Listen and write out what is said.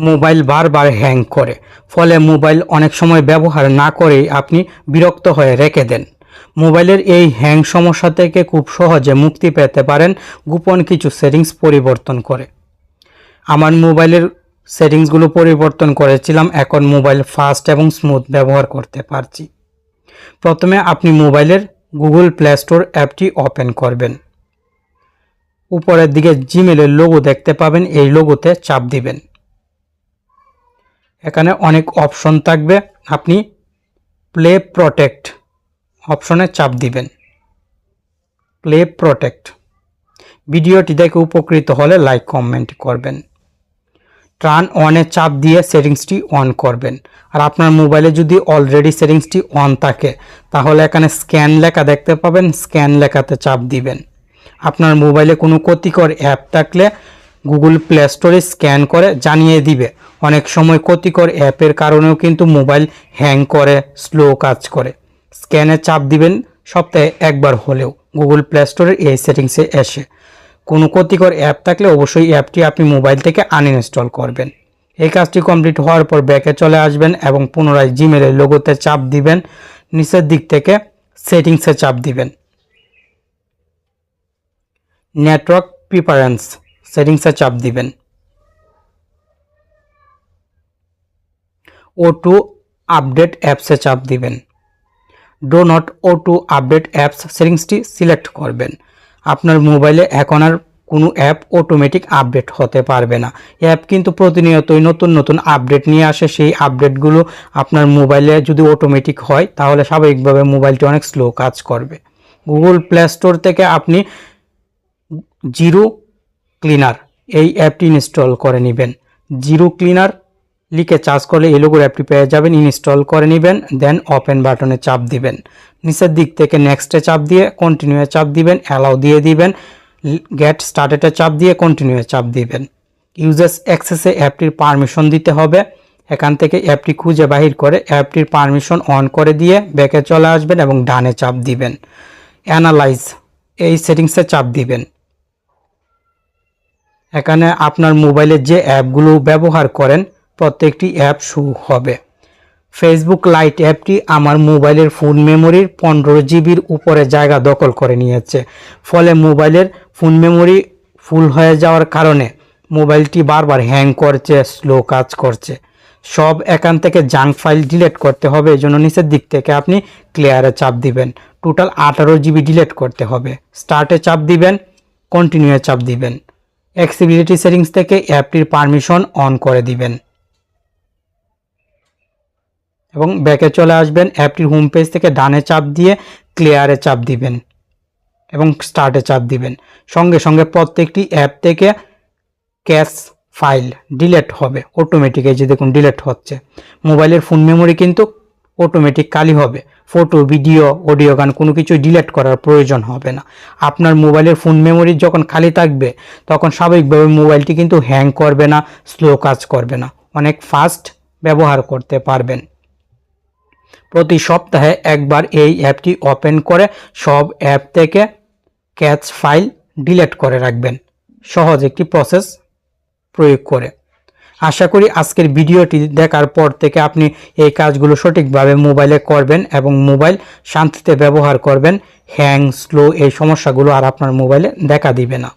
Mobile বারবার hang করে। ফলে মোবাইল অনেক সময় ব্যবহার না করেই আপনি বিরক্ত হয়ে রেখে দেন। মোবাইলের এই হ্যাং সমস্যা থেকে খুব সহজে মুক্তি পেতে পারেন গোপন কিছু সেটিংস পরিবর্তন করে। আমার মোবাইলের সেটিংসগুলো পরিবর্তন করেছিলাম, এখন মোবাইল ফাস্ট এবং স্মুথ ব্যবহার করতে পারছি। প্রথমে আপনি মোবাইলের গুগল প্লে স্টোর অ্যাপটি ওপেন করবেন। উপরের দিকে জিমেলের লোগো দেখতে পাবেন, এই লোগোতে চাপ দিবেন। এখানে অনেক অপশন থাকবে। আপনি প্লে প্রোটেক্ট অপশনে চাপ দিবেন। প্লে প্রোটেক্ট ভিডিওটি দেখে উপকৃত হলে লাইক কমেন্ট করবেন। ট্রান অনে চাপ দিয়ে সেটিংসটি অন করবেন। আর আপনার মোবাইলে যদি অলরেডি সেটিংসটি অন থাকে, তাহলে এখানে স্ক্যান লেখা দেখতে পাবেন। স্ক্যান লেখাতে চাপ দিবেন। আপনার মোবাইলে কোনো ক্ষতিকর অ্যাপ থাকলে গুগল প্লে স্টোরে স্ক্যান করে জানিয়ে দিবে। অনেক সময় ক্ষতিকর অ্যাপের কারণেও কিন্তু মোবাইল হ্যাং করে, স্লো কাজ করে। স্ক্যানে চাপ দিবেন সপ্তাহে একবার হলেও, গুগল প্লে স্টোরের এই সেটিংসে এসে। কোনো ক্ষতিকর অ্যাপ থাকলে অবশ্যই অ্যাপটি আপনি মোবাইল থেকে আনইনস্টল করবেন। এই কাজটি কমপ্লিট হওয়ার পর ব্যাকে চলে আসবেন এবং পুনরায় জিমেলের লোগোতে চাপ দিবেন। নিচের দিক থেকে সেটিংসে চাপ দিবেন। Network preference. সেটিংসে চাপ দিবেন। ও টু আপডেট অ্যাপসে চাপ দিবেন। Do not auto update apps সেটিংসটি select করবেন। আপনার মোবাইলে এখন আর কোনো অ্যাপ অটোমেটিক আপডেট হতে পারবে না। অ্যাপ কিন্তু প্রতিনিয়তই নতুন নতুন আপডেট নিয়ে আসে। সেই আপডেটগুলো আপনার মোবাইলে যদি অটোমেটিক হয়, তাহলে স্বাভাবিকভাবে মোবাইলটি অনেক স্লো কাজ করবে। গুগল প্লে স্টোর থেকে আপনি জিরো ক্লিনার এই অ্যাপটি ইনস্টল করে নেবেন। জিরো ক্লিনার লিখে চার্জ করলে এই লোগোর অ্যাপটি পেয়ে যাবেন ইনস্টল করে নেবেন দেন ওপেন বাটনে চাপ দিবেন। নিচের দিক থেকে নেক্সটে চাপ দিয়ে কন্টিনিউয়ে চাপ দিবেন অ্যালাউ দিয়ে দিবেন গেট স্টার্টেডে চাপ দিয়ে কন্টিনিউয়ে চাপ দিবেন। ইউজার্স অ্যাক্সেসে অ্যাপটির পারমিশন দিতে হবে। এখান থেকে অ্যাপটি খুঁজে বাহির করে অ্যাপটির পারমিশন অন করে দিয়ে ব্যাকে চলে আসবেন এবং ডানে চাপ দিবেন। অ্যানালাইজ এই সেটিংসে চাপ দিবেন। এখানে আপনার মোবাইলের যে অ্যাপগুলো ব্যবহার করেন, প্রত্যেকটি অ্যাপ শো হবে। ফেসবুক লাইট অ্যাপটি আমার মোবাইলের ফোন মেমোরির পনেরো জিবির উপরে জায়গা দখল করে নিয়েছে। ফলে মোবাইলের ফোন মেমোরি ফুল হয়ে যাওয়ার কারণে মোবাইলটি বারবার হ্যাং করছে, স্লো কাজ করছে। সব এখান থেকে জাঙ্ক ফাইল ডিলেট করতে হবে, এই জন্য নিচের দিক থেকে আপনি ক্লিয়ারে চাপ দিবেন। টোটাল আঠারো জিবি ডিলেট করতে হবে। স্টার্টে চাপ দিবেন কন্টিনিউয়ে চাপ দিবেন। অ্যাক্সিবিলিটি সেটিংস থেকে অ্যাপটির পারমিশন অন করে দিবেন। এবং ব্যাকে চলে আসবেন, অ্যাপটির হোম পেজ থেকে ডানে চাপ দিয়ে ক্লিয়ারে চাপ দিবেন এবং স্টার্টে চাপ দিবেন। সঙ্গে সঙ্গে প্রত্যেকটি অ্যাপ থেকে ক্যাশ ফাইল ডিলেট হবে অটোমেটিক এই যে দেখুন ডিলেট হচ্ছে। মোবাইলের ফোন মেমোরি কিন্তু অটোমেটিক খালি হবে। ফটো ভিডিও অডিও গান কোনো কিছু ডিলেট করার প্রয়োজন হবে না। আপনার মোবাইলের ফোন মেমোরি যখন খালি থাকবে, তখন স্বাভাবিকভাবে মোবাইলটি কিন্তু হ্যাং করবে না স্লো কাজ করবে না। অনেক ফাস্ট ব্যবহার করতে পারবেন। প্রতি সপ্তাহে একবার এই অ্যাপটি ওপেন করে সব অ্যাপ থেকে ক্যাচ ফাইল ডিলেট করে রাখবেন। সহজ একটি প্রসেস প্রয়োগ করে। আশা করি আজকের ভিডিওটি দেখার পর থেকে আপনি এই কাজগুলো সঠিকভাবে মোবাইলে করবেন এবং মোবাইল শান্তিতে ব্যবহার করবেন। হ্যাং, স্লো এই সমস্যাগুলো আর আপনার মোবাইলে দেখা দিবে না।